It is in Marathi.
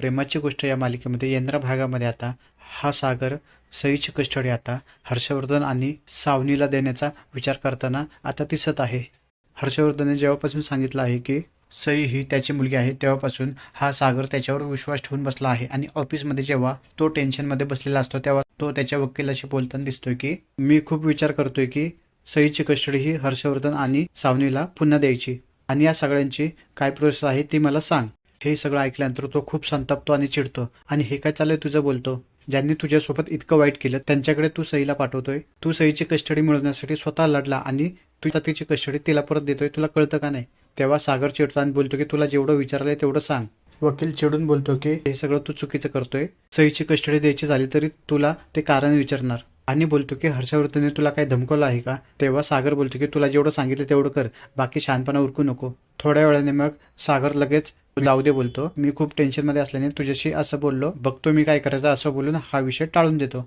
प्रेमाची गोष्ट या मालिकेमध्ये येणाऱ्या भागामध्ये आता हा सागर सईची कस्टडी आता हर्षवर्धन आणि सावनीला देण्याचा विचार करताना आता दिसत आहे. हर्षवर्धनने जेव्हापासून सांगितलं आहे की सई ही त्याची मुलगी आहे तेव्हापासून हा सागर त्याच्यावर विश्वास ठेवून बसला आहे आणि ऑफिसमध्ये जेव्हा तो टेन्शनमध्ये बसलेला असतो तेव्हा तो त्याच्या वकिलाशी बोलताना दिसतोय की मी खूप विचार करतोय की सईची कस्टडी ही हर्षवर्धन आणि सावनीला पुन्हा द्यायची आणि या सगळ्यांची काय प्रोसेस आहे ती मला सांग. हे सगळं ऐकल्यानंतर तो खूप संतापतो आणि चिडतो. आणि हे काय चाललंय तुझं? बोलतो. ज्यांनी तुझ्यासोबत इतकं वाईट केलं त्यांच्याकडे तू सईला पाठवतोय. तू सईची कस्टडी मिळवण्यासाठी स्वतः लढला आणि तू तिची कस्टडी तिला परत देतोय तुला कळतं का नाही? तेव्हा सागर चिडतो आणि बोलतो की तुला जेवढं विचारलंय तेवढं सांग. वकील चिडून बोलतो की हे सगळं तू चुकीचं करतोय. सईची कस्टडी द्यायची झाली तरी तुला ते कारण विचारणार. आणि बोलतो की हर्षवर्धनने तुला काही धमकवलं आहे का? तेव्हा सागर बोलतो की तुला जेवढं सांगितलं तेवढं कर. बाकी शहाणपणा उरकू नको. थोड्या वेळाने मग सागर लगेच जाऊ दे बोलतो. मी खूप टेन्शनमध्ये असल्याने तुझ्याशी असं बोललो. बघतो मी काय करायचं असं बोलून हा विषय टाळून देतो.